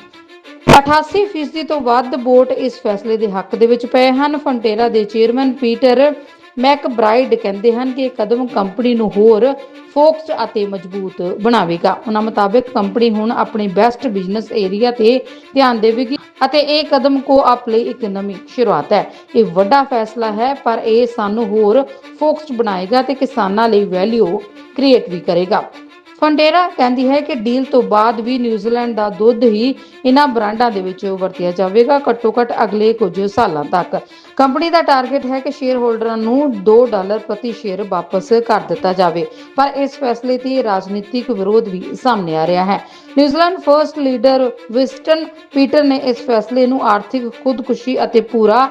88% ਤੋਂ ਵੱਧ ਵੋਟ ਇਸ ਫੈਸਲੇ ਦੇ ਹੱਕ ਦੇ ਵਿੱਚ ਪਏ ਹਨ। ਫੰਟੇਰਾ ਦੇ ਚੇਅਰਮੈਨ ਪੀਟਰ ਮੈਕਬ੍ਰਾਈਡ ਕਹਿੰਦੇ ਹਨ ਕਿ ਇਹ ਕਦਮ ਕੰਪਨੀ ਨੂੰ ਹੋਰ ਫੋਕਸਡ ਅਤੇ ਮਜ਼ਬੂਤ ਬਣਾਵੇਗਾ। ਉਹਨਾਂ ਮੁਤਾਬਕ ਕੰਪਨੀ ਹੁਣ ਆਪਣੀ ਬੈਸਟ ਬਿਜ਼ਨਸ ਏਰੀਆ ਤੇ ਧਿਆਨ ਦੇਵੇਗੀ ਅਤੇ ਇਹ ਕਦਮ ਕੋ-ਆਪ ਲਈ ਇੱਕ ਨਵੀਂ ਸ਼ੁਰੂਆਤ ਹੈ। ਇਹ ਵੱਡਾ ਫੈਸਲਾ ਹੈ, ਪਰ ਇਹ ਸਾਨੂੰ ਹੋਰ ਫੋਕਸਡ ਬਣਾਏਗਾ ਤੇ ਕਿਸਾਨਾਂ ਲਈ ਵੈਲਿਊ ਕ੍ਰੀਏਟ ਵੀ ਕਰੇਗਾ। ਫੰਡੇਰਾ ਕਹਿੰਦੀ ਹੈ ਕਿ ਡੀਲ ਤੋਂ ਬਾਅਦ ਵੀ ਨਿਊਜ਼ੀਲੈਂਡ ਦਾ ਦੁੱਧ ਹੀ ਇਹਨਾਂ ਬ੍ਰਾਂਡਾਂ ਦੇ ਵਿੱਚ ਵਰਤਿਆ ਜਾਵੇਗਾ ਘੱਟੋ ਘੱਟ ਅਗਲੇ ਕੁਝ ਸਾਲਾਂ ਤੱਕ। ਕੰਪਨੀ ਦਾ ਟਾਰਗੇਟ ਹੈ ਕਿ ਸ਼ੇਅਰ ਹੋਲਡਰਾਂ ਨੂੰ 2 ਡਾਲਰ ਪ੍ਰਤੀ ਸ਼ੇਅਰ ਵਾਪਸ ਕਰ ਦਿੱਤਾ ਜਾਵੇ, ਪਰ ਇਸ ਫੈਸਲੇ ਤੇ ਰਾਜਨੀਤਿਕ ਵਿਰੋਧ ਵੀ ਸਾਹਮਣੇ ਆ ਰਿਹਾ ਹੈ। New Zealand first leader Winston Peter ਨੇ ਇਸ ਫੈਸਲੇ ਨੂੰ ਆਰਥਿਕ ਖੁਦਕੁਸ਼ੀ ਅਤੇ ਪੂਰਾ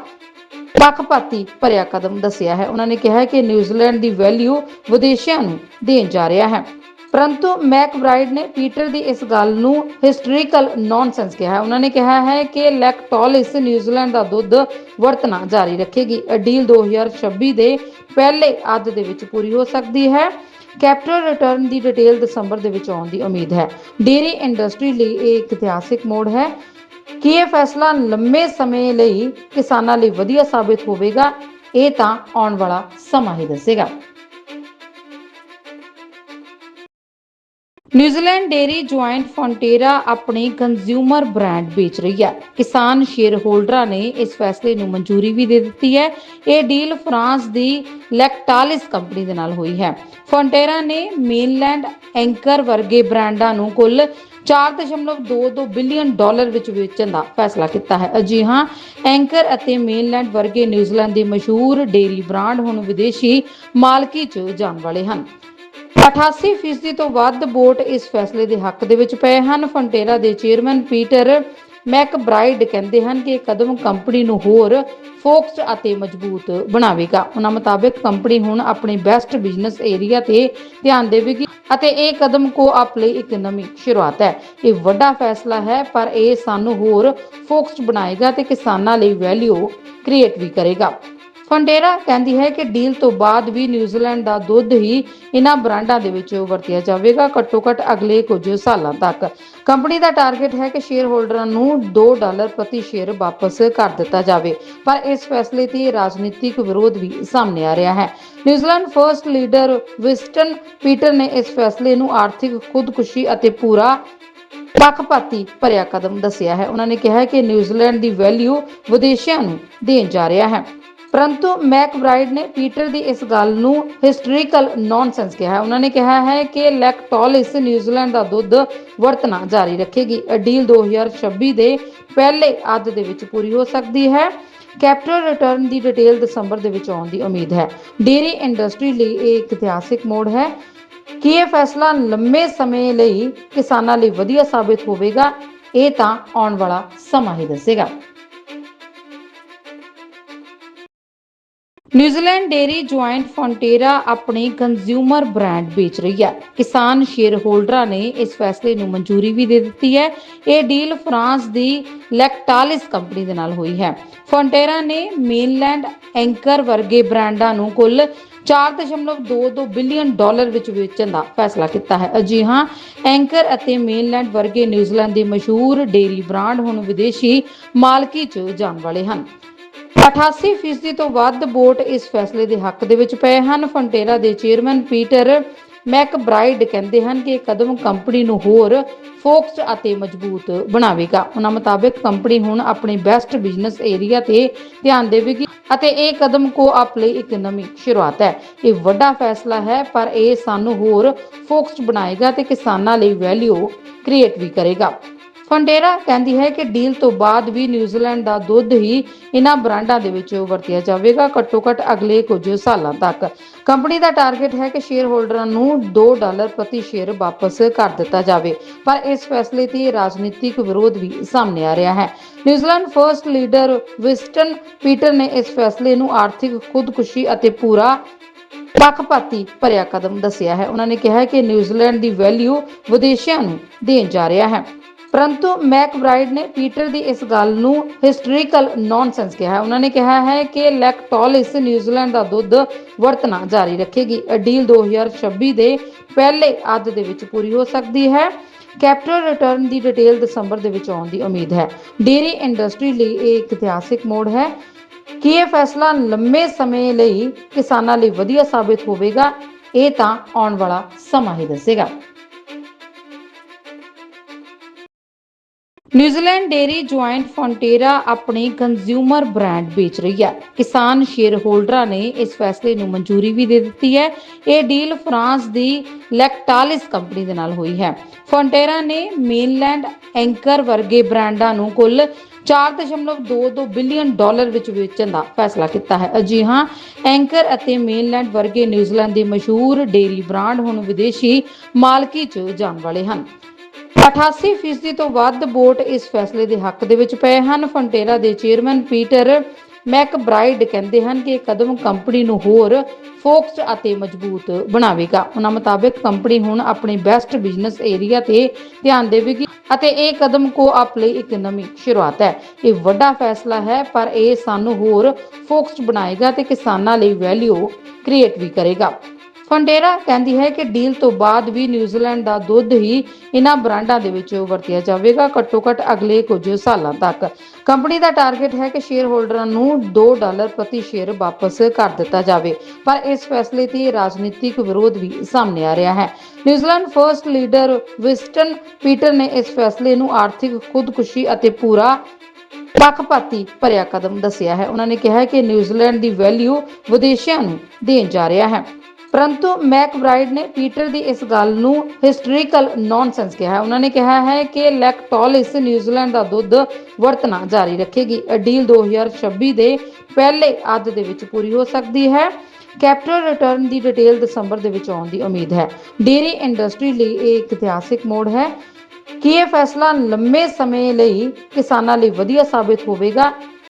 ਪੱਖਪਾਤੀ ਭਰਿਆ ਕਦਮ ਦੱਸਿਆ ਹੈ। ਉਹਨਾਂ ਨੇ ਕਿਹਾ ਕਿ ਨਿਊਜ਼ੀਲੈਂਡ ਦੀ ਵੈਲਿਊ ਵਿਦੇਸ਼ੀਆਂ ਨੂੰ ਦੇਣ ਜਾ ਰਿਹਾ ਹੈ। ਪਰੰਤੂ ਮੈਕਬ੍ਰਾਈਡ ਨੇ ਪੀਟਰ ਦੀ ਇਸ ਗੱਲ ਨੂੰ ਹਿਸਟੋਰੀਕਲ ਨੌਨਸੈਂਸ ਕਿਹਾ ਹੈ। ਉਹਨਾਂ ਨੇ ਕਿਹਾ ਹੈ ਕਿ ਲੈਕਟੋਲਿਸ ਨਿਊਜ਼ੀਲੈਂਡ ਦਾ ਦੁੱਧ ਵਰਤਣਾ ਜਾਰੀ ਰੱਖੇਗੀ। ਇਹ ਡੀਲ 2026 ਦੇ ਪਹਿਲੇ ਅੱਧ ਦੇ ਵਿੱਚ ਪੂਰੀ ਹੋ ਸਕਦੀ ਹੈ। ਕੈਪੀਟਲ ਰਿਟਰਨ ਦੀ ਡਿਟੇਲ ਦਸੰਬਰ ਦੇ ਵਿੱਚ ਆਉਣ ਦੀ ਉਮੀਦ ਹੈ। ਡੇਰੀ ਇੰਡਸਟਰੀ ਲਈ ਇਹ ਇੱਕ ਇਤਿਹਾਸਿਕ ਮੋੜ ਹੈ। ਕਿ ਇਹ ਫੈਸਲਾ ਲੰਮੇ ਸਮੇਂ ਲਈ ਕਿਸਾਨਾਂ ਲਈ ਵਧੀਆ ਸਾਬਿਤ ਹੋਵੇਗਾ? ਇਹ ਤਾਂ ਆਉਣ ਵਾਲਾ ਸਮਾਂ ਹੀ ਦੱਸੇਗਾ। ਨਿਊਜ਼ੀਲੈਂਡ ਡੇਰੀ ਜੁਆਇੰਟ ਫੌਂਟੇਰਾ ਆਪਣੀ ਕੰਜ਼ਿਊਮਰ ਬ੍ਰਾਂਡ ਵੇਚ ਰਹੀ ਹੈ। ਕਿਸਾਨ ਸ਼ੇਅਰ ਹੋਲਡਰਾਂ ਨੇ ਇਸ ਫੈਸਲੇ ਨੂੰ ਮਨਜ਼ੂਰੀ ਵੀ ਦੇ ਦਿੱਤੀ ਹੈ। ਇਹ ਡੀਲ ਫਰਾਂਸ ਦੀ ਲੈਕਟਾਲਿਸ ਕੰਪਨੀ ਦੇ ਨਾਲ ਹੋਈ ਹੈ। ਫੌਂਟੇਰਾ ਨੇ ਮੇਨਲੈਂਡ ਐਂਕਰ ਵਰਗੇ ਬ੍ਰਾਂਡਾਂ ਨੂੰ ਕੁੱਲ 4.22 ਬਿਲੀਅਨ ਡਾਲਰ ਵਿੱਚ ਵੇਚਣ ਦਾ ਫੈਸਲਾ ਕੀਤਾ ਹੈ। ਜੀ ਹਾਂ ਐਂਕਰ ਅਤੇ ਮੇਨਲੈਂਡ ਵਰਗੇ ਨਿਊਜ਼ੀਲੈਂਡ ਦੇ ਮਸ਼ਹੂਰ ਡੇਰੀ ਬ੍ਰਾਂਡ ਹੁਣ ਵਿਦੇਸ਼ੀ ਮਾਲਕੀ 'ਚ ਜਾਣ ਵਾਲੇ ਹਨ। 88% ਤੋਂ ਵੱਧ ਵੋਟ ਇਸ ਫੈਸਲੇ ਦੇ ਹੱਕ ਦੇ ਵਿੱਚ ਪਏ ਹਨ। ਫੰਟੇਰਾ ਦੇ ਚੇਅਰਮੈਨ ਪੀਟਰ ਮੈਕਬ੍ਰਾਈਡ ਕਹਿੰਦੇ ਹਨ ਕਿ ਇਹ ਕਦਮ ਕੰਪਨੀ ਨੂੰ ਹੋਰ ਫੋਕਸਡ ਅਤੇ ਮਜ਼ਬੂਤ ਬਣਾਵੇਗਾ। ਉਹਨਾਂ ਮੁਤਾਬਕ ਕੰਪਨੀ ਹੁਣ ਆਪਣੀ ਬੈਸਟ ਬਿਜ਼ਨਸ ਏਰੀਆ ਤੇ ਧਿਆਨ ਦੇਵੇਗੀ ਅਤੇ ਇਹ ਕਦਮ ਕੋ-ਆਪ ਲਈ ਇੱਕ ਨਵੀਂ ਸ਼ੁਰੂਆਤ ਹੈ। ਇਹ ਵੱਡਾ ਫੈਸਲਾ ਹੈ, ਪਰ ਇਹ ਸਾਨੂੰ ਹੋਰ ਫੋਕਸਡ ਬਣਾਏਗਾ ਤੇ ਕਿਸਾਨਾਂ ਲਈ ਵੈਲਿਊ ਕ੍ਰੀਏਟ ਵੀ ਕਰੇਗਾ। ਫੰਡੇਰਾ ਕਹਿੰਦੀ ਹੈ ਕਿ ਡੀਲ ਤੋਂ ਬਾਅਦ ਵੀ ਨਿਊਜ਼ੀਲੈਂਡ ਦਾ ਦੁੱਧ ਹੀ ਇਹਨਾਂ ਬ੍ਰਾਂਡਾਂ ਦੇ ਵਿੱਚ ਵਰਤਿਆ ਜਾਵੇਗਾ ਘੱਟੋ ਘੱਟ ਅਗਲੇ ਕੁਝ ਸਾਲਾਂ ਤੱਕ। ਕੰਪਨੀ ਦਾ ਟਾਰਗੇਟ ਹੈ ਕਿ ਸ਼ੇਅਰ ਹੋਲਡਰਾਂ ਨੂੰ 2 ਡਾਲਰ ਪ੍ਰਤੀ ਸ਼ੇਅਰ ਵਾਪਸ ਕਰ ਦਿੱਤਾ ਜਾਵੇ, ਪਰ ਇਸ ਫੈਸਲੇ ਤੇ ਰਾਜਨੀਤਿਕ ਵਿਰੋਧ ਵੀ ਸਾਹਮਣੇ ਆ ਰਿਹਾ ਹੈ। New Zealand first leader Winston Peter ਨੇ ਇਸ ਫੈਸਲੇ ਨੂੰ ਆਰਥਿਕ ਖੁਦਕੁਸ਼ੀ ਅਤੇ ਪੂਰਾ ਪੱਖਪਾਤੀ ਭਰਿਆ ਕਦਮ ਦੱਸਿਆ ਹੈ। ਉਹਨਾਂ ਨੇ ਕਿਹਾ ਕਿ ਨਿਊਜ਼ੀਲੈਂਡ ਦੀ ਵੈਲਿਊ ਵਿਦੇਸ਼ੀਆਂ ਨੂੰ ਦੇਣ ਜਾ ਰਿਹਾ ਹੈ। ਪਰੰਤੂ ਮੈਕਬ੍ਰਾਈਡ ਨੇ ਪੀਟਰ ਦੀ ਇਸ ਗੱਲ ਨੂੰ ਹਿਸਟੋਰੀਕਲ ਨੌਨਸੈਂਸ ਕਿਹਾ ਹੈ। ਉਹਨਾਂ ਨੇ ਕਿਹਾ ਹੈ ਕਿ ਲੈਕਟੋਲਿਸ ਨਿਊਜ਼ੀਲੈਂਡ ਦਾ ਦੁੱਧ ਵਰਤਣਾ ਜਾਰੀ ਰੱਖੇਗੀ। ਇਹ ਡੀਲ 2026 ਦੇ ਪਹਿਲੇ ਅੱਧ ਦੇ ਵਿੱਚ ਪੂਰੀ ਹੋ ਸਕਦੀ ਹੈ। ਕੈਪੀਟਲ ਰਿਟਰਨ ਦੀ ਡਿਟੇਲ ਦਸੰਬਰ ਦੇ ਵਿੱਚ ਆਉਣ ਦੀ ਉਮੀਦ ਹੈ। ਡੇਰੀ ਇੰਡਸਟਰੀ ਲਈ ਇਹ ਇੱਕ ਇਤਿਹਾਸਿਕ ਮੋੜ ਹੈ। ਕਿ ਇਹ ਫੈਸਲਾ ਲੰਮੇ ਸਮੇਂ ਲਈ ਕਿਸਾਨਾਂ ਲਈ ਵਧੀਆ ਸਾਬਿਤ ਹੋਵੇਗਾ? ਇਹ ਤਾਂ ਆਉਣ ਵਾਲਾ ਸਮਾਂ ਹੀ ਦੱਸੇਗਾ। ਨਿਊਜ਼ੀਲੈਂਡ ਡੇਰੀ ਜੁਆਇੰਟ ਫੌਂਟੇਰਾ ਆਪਣੀ ਕੰਜ਼ਿਊਮਰ ਬ੍ਰਾਂਡ ਵੇਚ ਰਹੀ ਹੈ। ਕਿਸਾਨ ਸ਼ੇਅਰ ਹੋਲਡਰਾਂ ਨੇ ਇਸ ਫੈਸਲੇ ਨੂੰ ਮਨਜ਼ੂਰੀ ਵੀ ਦੇ ਦਿੱਤੀ ਹੈ। ਇਹ ਡੀਲ ਫਰਾਂਸ ਦੀ ਲੈਕਟਾਲਿਸ ਕੰਪਨੀ ਦੇ ਨਾਲ ਹੋਈ ਹੈ। ਫੌਂਟੇਰਾ ਨੇ ਮੇਨਲੈਂਡ ਐਂਕਰ ਵਰਗੇ ਬ੍ਰਾਂਡਾਂ ਨੂੰ ਕੁੱਲ 4.22 ਬਿਲੀਅਨ ਡਾਲਰ ਵਿੱਚ ਵੇਚਣ ਦਾ ਫੈਸਲਾ ਕੀਤਾ ਹੈ। ਜੀ ਹਾਂ ਐਂਕਰ ਅਤੇ ਮੇਨਲੈਂਡ ਵਰਗੇ ਨਿਊਜ਼ੀਲੈਂਡ ਦੇ ਮਸ਼ਹੂਰ ਡੇਰੀ ਬ੍ਰਾਂਡ ਹੁਣ ਵਿਦੇਸ਼ੀ ਮਾਲਕੀ 'ਚ ਜਾਣ ਵਾਲੇ ਹਨ। 88% ਤੋਂ ਵੱਧ ਵੋਟ ਇਸ ਫੈਸਲੇ ਦੇ ਹੱਕ ਦੇ ਵਿੱਚ ਪਏ ਹਨ। ਫੰਟੇਰਾ ਦੇ ਚੇਅਰਮੈਨ ਪੀਟਰ ਮੈਕਬ੍ਰਾਈਡ ਕਹਿੰਦੇ ਹਨ ਕਿ ਇਹ ਕਦਮ ਕੰਪਨੀ ਨੂੰ ਹੋਰ ਫੋਕਸਡ ਅਤੇ ਮਜ਼ਬੂਤ ਬਣਾਵੇਗਾ। ਉਹਨਾਂ ਮੁਤਾਬਕ ਕੰਪਨੀ ਹੁਣ ਆਪਣੇ ਬੈਸਟ ਬਿਜ਼ਨਸ ਏਰੀਆ ਤੇ ਧਿਆਨ ਦੇਵੇਗੀ ਅਤੇ ਇਹ ਕਦਮ ਕੋ-ਆਪ ਲਈ ਇੱਕ ਨਵੀਂ ਸ਼ੁਰੂਆਤ ਹੈ। ਇਹ ਵੱਡਾ ਫੈਸਲਾ ਹੈ, ਪਰ ਇਹ ਸਾਨੂੰ ਹੋਰ ਫੋਕਸਡ ਬਣਾਏਗਾ ਤੇ ਕਿਸਾਨਾਂ ਲਈ ਵੈਲਿਊ ਕ੍ਰੀਏਟ ਵੀ ਕਰੇਗਾ। ਫੰਡੇਰਾ ਕਹਿੰਦੀ ਹੈ ਕਿ ਡੀਲ ਤੋਂ ਬਾਅਦ ਵੀ ਨਿਊਜ਼ੀਲੈਂਡ ਦਾ ਦੁੱਧ ਹੀ ਇਹਨਾਂ ਬ੍ਰਾਂਡਾਂ ਦੇ ਵਿੱਚ ਵਰਤਿਆ ਜਾਵੇਗਾ ਘੱਟੋ ਘੱਟ ਅਗਲੇ ਕੁਝ ਸਾਲਾਂ ਤੱਕ। ਕੰਪਨੀ ਦਾ ਟਾਰਗੇਟ ਹੈ ਕਿ ਸ਼ੇਅਰ ਹੋਲਡਰਾਂ ਨੂੰ 2 ਡਾਲਰ ਪ੍ਰਤੀ ਸ਼ੇਅਰ ਵਾਪਸ ਕਰ ਦਿੱਤਾ ਜਾਵੇ, ਪਰ ਇਸ ਫੈਸਲੇ ਤੇ ਰਾਜਨੀਤਿਕ ਵਿਰੋਧ ਵੀ ਸਾਹਮਣੇ ਆ ਰਿਹਾ ਹੈ। New Zealand first leader Winston Peter ਨੇ ਇਸ ਫੈਸਲੇ ਨੂੰ ਆਰਥਿਕ ਖੁਦਕੁਸ਼ੀ ਅਤੇ ਪੂਰਾ ਪੱਖਪਾਤੀ ਭਰਿਆ ਕਦਮ ਦੱਸਿਆ ਹੈ। ਉਹਨਾਂ ਨੇ ਕਿਹਾ ਕਿ ਨਿਊਜ਼ੀਲੈਂਡ ਦੀ ਵੈਲਿਊ ਵਿਦੇਸ਼ੀਆਂ ਨੂੰ ਦੇਣ ਜਾ ਰਿਹਾ ਹੈ। ਪਰੰਤੂ ਮੈਕਬ੍ਰਾਈਡ ਨੇ ਪੀਟਰ ਦੀ ਇਸ ਗੱਲ ਨੂੰ ਹਿਸਟੋਰੀਕਲ ਨੌਨਸੈਂਸ ਕਿਹਾ ਹੈ। ਉਹਨਾਂ ਨੇ ਕਿਹਾ ਹੈ ਕਿ ਲੈਕਟੋਲਿਸ ਨਿਊਜ਼ੀਲੈਂਡ ਦਾ ਦੁੱਧ ਵਰਤਣਾ ਜਾਰੀ ਰੱਖੇਗੀ। ਇਹ ਡੀਲ 2026 ਦੇ ਪਹਿਲੇ ਅੱਧ ਦੇ ਵਿੱਚ ਪੂਰੀ ਹੋ ਸਕਦੀ ਹੈ। ਕੈਪੀਟਲ ਰਿਟਰਨ ਦੀ ਡਿਟੇਲ ਦਸੰਬਰ ਦੇ ਵਿੱਚ ਆਉਣ ਦੀ ਉਮੀਦ ਹੈ। ਡੇਰੀ ਇੰਡਸਟਰੀ ਲਈ ਇਹ ਇੱਕ ਇਤਿਹਾਸਿਕ ਮੋੜ ਹੈ। ਕਿ ਇਹ ਫੈਸਲਾ ਲੰਮੇ ਸਮੇਂ ਲਈ ਕਿਸਾਨਾਂ ਲਈ ਵਧੀਆ ਸਾਬਿਤ ਹੋਵੇਗਾ? ਇਹ ਤਾਂ ਆਉਣ ਵਾਲਾ ਸਮਾਂ ਹੀ ਦੱਸੇਗਾ। ਨਿਊਜ਼ੀਲੈਂਡ ਡੇਰੀ ਜੁਆਇੰਟ ਫੌਂਟੇਰਾ ਆਪਣੀ ਕੰਜ਼ਿਊਮਰ ਬ੍ਰਾਂਡ ਵੇਚ ਰਹੀ ਹੈ। ਕਿਸਾਨ ਸ਼ੇਅਰ ਹੋਲਡਰਾਂ ਨੇ ਇਸ ਫੈਸਲੇ ਨੂੰ ਮਨਜ਼ੂਰੀ ਵੀ ਦੇ ਦਿੱਤੀ ਹੈ। ਇਹ ਡੀਲ ਫਰਾਂਸ ਦੀ ਲੈਕਟਾਲਿਸ ਕੰਪਨੀ ਦੇ ਨਾਲ ਹੋਈ ਹੈ। ਫੌਂਟੇਰਾ ਨੇ ਮੇਨਲੈਂਡ ਐਂਕਰ ਵਰਗੇ ਬ੍ਰਾਂਡਾਂ ਨੂੰ ਕੁੱਲ 4.22 ਬਿਲੀਅਨ ਡਾਲਰ ਵਿੱਚ ਵੇਚਣ ਦਾ ਫੈਸਲਾ ਕੀਤਾ ਹੈ। ਜੀ ਹਾਂ ਐਂਕਰ ਅਤੇ ਮੇਨਲੈਂਡ ਵਰਗੇ ਨਿਊਜ਼ੀਲੈਂਡ ਦੇ ਮਸ਼ਹੂਰ ਡੇਰੀ ਬ੍ਰਾਂਡ ਹੁਣ ਵਿਦੇਸ਼ੀ ਮਾਲਕੀ 'ਚ ਜਾਣ ਵਾਲੇ ਹਨ। 88% ਤੋਂ ਵੱਧ ਵੋਟ ਇਸ ਫੈਸਲੇ ਦੇ ਹੱਕ ਦੇ ਵਿੱਚ ਪਏ ਹਨ। ਫੰਟੇਰਾ ਦੇ ਚੇਅਰਮੈਨ ਪੀਟਰ ਮੈਕਬ੍ਰਾਈਡ ਕਹਿੰਦੇ ਹਨ ਕਿ ਇਹ ਕਦਮ ਕੰਪਨੀ ਨੂੰ ਹੋਰ ਫੋਕਸਡ ਅਤੇ ਮਜ਼ਬੂਤ ਬਣਾਵੇਗਾ। ਉਹਨਾਂ ਮੁਤਾਬਕ ਕੰਪਨੀ ਹੁਣ ਆਪਣੇ ਬੈਸਟ ਬਿਜ਼ਨਸ ਏਰੀਆ ਤੇ ਧਿਆਨ ਦੇਵੇਗੀ ਅਤੇ ਇਹ ਕਦਮ ਕੋ-ਆਪ ਲਈ ਇੱਕ ਨਵੀਂ ਸ਼ੁਰੂਆਤ ਹੈ। ਇਹ ਵੱਡਾ ਫੈਸਲਾ ਹੈ, ਪਰ ਇਹ ਸਾਨੂੰ ਹੋਰ ਫੋਕਸਡ ਬਣਾਏਗਾ ਤੇ ਕਿਸਾਨਾਂ ਲਈ ਵੈਲਿਊ ਕ੍ਰੀਏਟ ਵੀ ਕਰੇਗਾ। ਫੰਡੇਰਾ ਕਹਿੰਦੀ ਹੈ ਕਿ ਡੀਲ ਤੋਂ ਬਾਅਦ ਵੀ ਨਿਊਜ਼ੀਲੈਂਡ ਦਾ ਦੁੱਧ ਹੀ ਇਹਨਾਂ ਬ੍ਰਾਂਡਾਂ ਦੇ ਵਿੱਚ ਵਰਤਿਆ ਜਾਵੇਗਾ ਘੱਟੋ ਘੱਟ ਅਗਲੇ ਕੁਝ ਸਾਲਾਂ ਤੱਕ। ਕੰਪਨੀ ਦਾ ਟਾਰਗੇਟ ਹੈ ਕਿ ਸ਼ੇਅਰ ਹੋਲਡਰਾਂ ਨੂੰ 2 ਡਾਲਰ ਪ੍ਰਤੀ ਸ਼ੇਅਰ ਵਾਪਸ ਕਰ ਦਿੱਤਾ ਜਾਵੇ, ਪਰ ਇਸ ਫੈਸਲੇ ਤੇ ਰਾਜਨੀਤਿਕ ਵਿਰੋਧ ਵੀ ਸਾਹਮਣੇ ਆ ਰਿਹਾ ਹੈ। New Zealand first leader Winston Peter ਨੇ ਇਸ ਫੈਸਲੇ ਨੂੰ ਆਰਥਿਕ ਖੁਦਕੁਸ਼ੀ ਅਤੇ ਪੂਰਾ ਪੱਖਪਾਤੀ ਭਰਿਆ ਕਦਮ ਦੱਸਿਆ ਹੈ। ਉਹਨਾਂ ਨੇ ਕਿਹਾ ਕਿ ਨਿਊਜ਼ੀਲੈਂਡ ਦੀ ਵੈਲਿਊ ਵਿਦੇਸ਼ੀਆਂ ਨੂੰ ਦੇਣ ਜਾ ਰਿਹਾ ਹੈ। ਪਰੰਤੂ ਮੈਕਬ੍ਰਾਈਡ ਨੇ ਪੀਟਰ ਦੀ ਇਸ ਗੱਲ ਨੂੰ ਹਿਸਟੋਰੀਕਲ ਨੌਨਸੈਂਸ ਕਿਹਾ ਹੈ। ਉਹਨਾਂ ਨੇ ਕਿਹਾ ਹੈ ਕਿ ਲੈਕਟੋਲਿਸ ਨਿਊਜ਼ੀਲੈਂਡ ਦਾ ਦੁੱਧ ਵਰਤਣਾ ਜਾਰੀ ਰੱਖੇਗੀ। ਇਹ ਡੀਲ 2026 ਦੇ ਪਹਿਲੇ ਅੱਧ ਦੇ ਵਿੱਚ ਪੂਰੀ ਹੋ ਸਕਦੀ ਹੈ। ਕੈਪੀਟਲ ਰਿਟਰਨ ਦੀ ਡਿਟੇਲ ਦਸੰਬਰ ਦੇ ਵਿੱਚ ਆਉਣ ਦੀ ਉਮੀਦ ਹੈ। ਡੇਰੀ ਇੰਡਸਟਰੀ ਲਈ ਇਹ ਇੱਕ ਇਤਿਹਾਸਿਕ ਮੋੜ ਹੈ। ਕਿ ਇਹ ਫੈਸਲਾ ਲੰਮੇ ਸਮੇਂ ਲਈ ਕਿਸਾਨਾਂ ਲਈ ਵਧੀਆ ਸਾਬਿਤ ਹੋਵੇਗਾ?